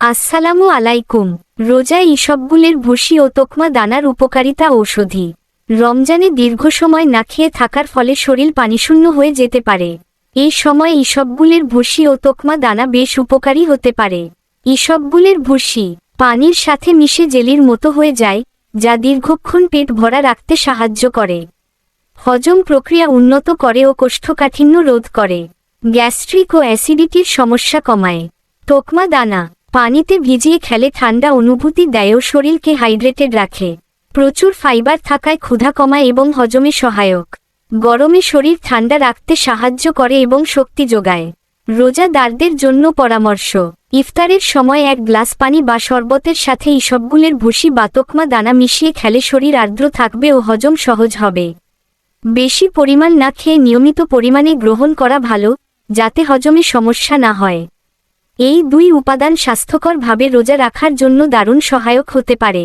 আসসালামু আলাইকুম। রোজা ইসবগুলের ভুসি ও তোকমা দানার উপকারিতা ঔষধি। রমজানে দীর্ঘ সময় না খেয়ে থাকার ফলে শরীর পানিশূন্য হয়ে যেতে পারে। এই সময় ইসবগুলের ভুসি ও তোকমা দানা বেশ উপকারী হতে পারে। ইসবগুলের ভুসি পানির সাথে মিশে জেলির মতো হয়ে যায়, যা দীর্ঘক্ষণ পেট ভরা রাখতে সাহায্য করে। হজম প্রক্রিয়া উন্নত করে ও কোষ্ঠকাঠিন্য রোধ করে। গ্যাস্ট্রিক ও অ্যাসিডিটির সমস্যা কমায়। তোকমা দানা পানিতে ভিজিয়ে খেলে ঠান্ডা অনুভূতি দেয় ও শরীরকে হাইড্রেটেড রাখে। প্রচুর ফাইবার থাকায় ক্ষুধা কমায় এবং হজমে সহায়ক। গরমে শরীর ঠান্ডা রাখতে সাহায্য করে এবং শক্তি যোগায়। রোজাদারদের জন্য পরামর্শ, ইফতারের সময় এক গ্লাস পানি বা শরবতের সাথে ইসবগুলের ভুসি বা তোকমা দানা মিশিয়ে খেলে শরীর আর্দ্র থাকবে ও হজম সহজ হবে। বেশি পরিমাণ না খেয়ে নিয়মিত পরিমাণে গ্রহণ করা ভালো, যাতে হজমে সমস্যা না হয়। এই দুই উপাদান স্বাস্থ্যকরভাবে রোজা রাখার জন্য দারুণ সহায়ক হতে পারে।